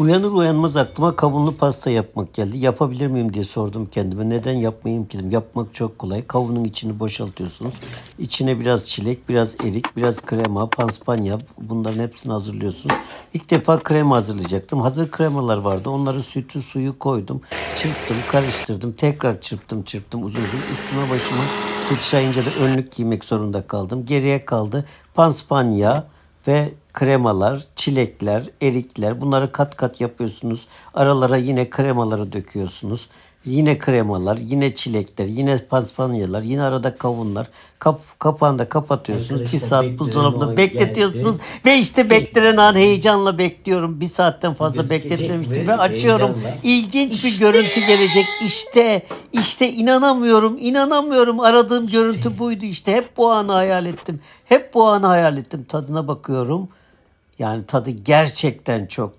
Uyanır uyanmaz aklıma kavunlu pasta yapmak geldi. Yapabilir miyim diye sordum kendime. Neden yapmayayım ki dedim. Yapmak çok kolay. Kavunun içini boşaltıyorsunuz. İçine biraz çilek, biraz erik, biraz krema, panspanya bunların hepsini hazırlıyorsunuz. İlk defa krema hazırlayacaktım. Hazır kremalar vardı. Onları sütü, suyu koydum. Çırptım, karıştırdım. Tekrar çırptım, çırptım uzun uzun. Üstüme başıma sıçrayınca da önlük giymek zorunda kaldım. Geriye kaldı panspanya ve kremalar, çilekler, erikler bunları kat kat yapıyorsunuz. Aralara yine kremaları döküyorsunuz. Yine kremalar, yine çilekler, yine paspanyalar, yine arada kavunlar. Kap, kapağını da kapatıyorsunuz. Arkadaşlar bir saat buzdolabında bekletiyorsunuz. geldi. Ve işte beklenen an heyecanla bekliyorum. Bir saatten fazla Gözükecek bekletmemiştim. mi? Ve açıyorum. Heyecanla. İlginç bir görüntü gelecek. İşte, işte inanamıyorum, inanamıyorum. Aradığım görüntü buydu işte. Hep bu anı hayal ettim. Hep bu anı hayal ettim. Tadına bakıyorum. Yani tadı gerçekten çok